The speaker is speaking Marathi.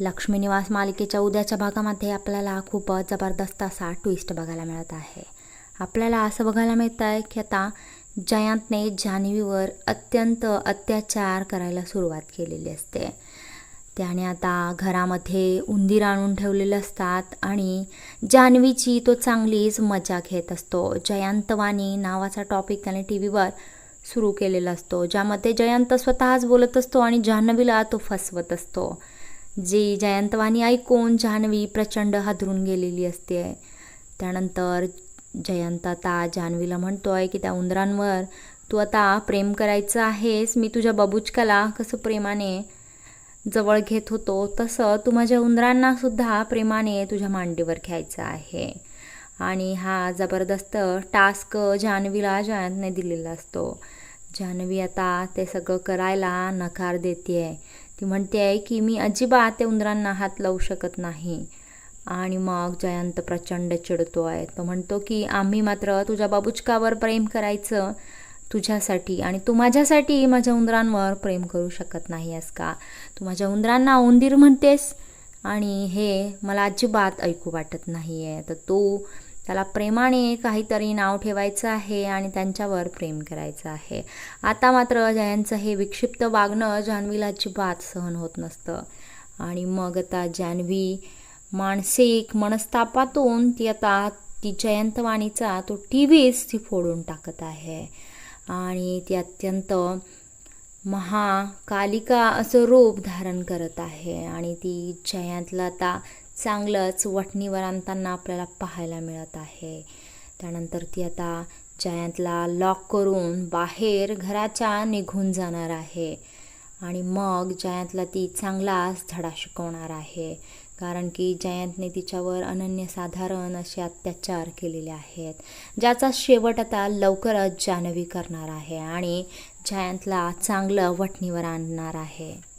लक्ष्मी निवास मालिकेच्या उद्याच्या भागामध्ये आपल्याला खूप जबरदस्त असा ट्विस्ट बघायला मिळत आहे. आपल्याला असं बघायला मिळतं आहे की आता जयंतने जान्हवीवर अत्यंत अत्याचार करायला सुरुवात केलेली असते. त्याने आता घरामध्ये उंदीर आणून ठेवलेले असतात आणि जान्हवीची तो चांगलीच मजा घेत असतो. जयंतवाणी नावाचा टॉपिक त्याने टी व्हीवर सुरू केलेला असतो ज्यामध्ये जयंत स्वतःच बोलत असतो आणि जान्हवीला तो फसवत असतो. जी जयंतवाणी ऐकून जान्हवी प्रचंड हादरून गेलेली असते. त्यानंतर जयंत आता जान्हवीला म्हणतोय की त्या उंदरांवर तू आता प्रेम करायचं आहेस. मी तुझ्या बबुचकाला कसं प्रेमाने जवळ घेत होतो तसं तू माझ्या उंदरांना सुद्धा प्रेमाने तुझ्या मांडीवर घ्यायचं आहे. आणि हा जबरदस्त टास्क जान्हवीला जयंतने दिलेला असतो. जान्हवी आता ते सगळं करायला नकार देते ती म्हणते आहे की मी अजिबात त्या उंदरांना हात लावू शकत नाही. आणि मग जयंत प्रचंड चिडतो आहे तो म्हणतो की आम्ही मात्र तुझ्या बाबुचकावर प्रेम करायचं तुझ्यासाठी आणि तू माझ्यासाठी माझ्या उंदरांवर प्रेम करू शकत नाही आहेस का? तू माझ्या उंदरांना उंदीर म्हणतेस आणि हे मला अजिबात ऐकू वाटत नाही आहे तर तू त्याला प्रेमाने काहीतरी नाव ठेवायचं आहे आणि त्यांच्यावर प्रेम करायचं आहे. आता मात्र जयांचं हे विक्षिप्त वागणं जान्हवीला अजिबात सहन होत नसतं. आणि मग आता जान्हवी मानसिक मनस्तापातून ती आता ती जयंतवाणीचा तो टी व्हीच ती फोडून टाकत आहे. आणि ती अत्यंत महाकालिका असं रूप धारण करत आहे आणि ती जयातला आता चांगलंच वठणीवर आणताना आपल्याला पाहायला मिळत आहे. त्यानंतर ती आता जयांतला लॉक करून बाहेर घराच्या निघून जाणार आहे आणि मग जयांतला ती चांगलाच धडा शिकवणार आहे. कारण की जयंतने तिच्यावर अनन्यसाधारण असे अत्याचार केलेले आहेत ज्याचा शेवट आता लवकरच जान्हवी करणार आहे आणि जयंतला चांगलं वठणीवर आणणार आहे.